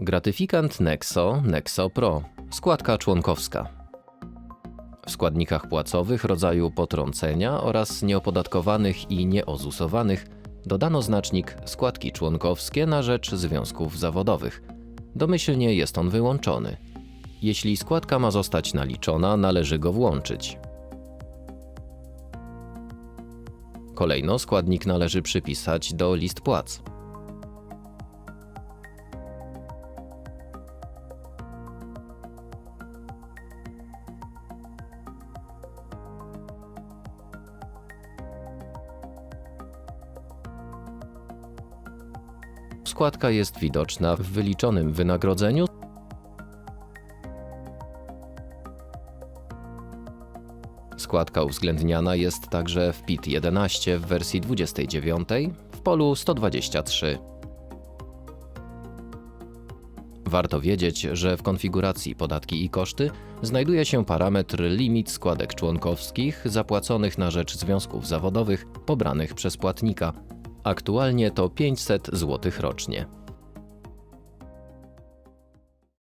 Gratyfikant Nexo, Nexo Pro, składka członkowska. W składnikach płacowych rodzaju potrącenia oraz nieopodatkowanych i nieozusowanych dodano znacznik składki członkowskie na rzecz związków zawodowych. Domyślnie jest on wyłączony. Jeśli składka ma zostać naliczona, należy go włączyć. Kolejno składnik należy przypisać do list płac. Składka jest widoczna w wyliczonym wynagrodzeniu Składka uwzględniana jest także w PIT 11 w wersji 29 w polu 123. Warto wiedzieć, że w konfiguracji podatki i koszty znajduje się parametr limit składek członkowskich zapłaconych na rzecz związków zawodowych pobranych przez płatnika. Aktualnie to 500 zł rocznie.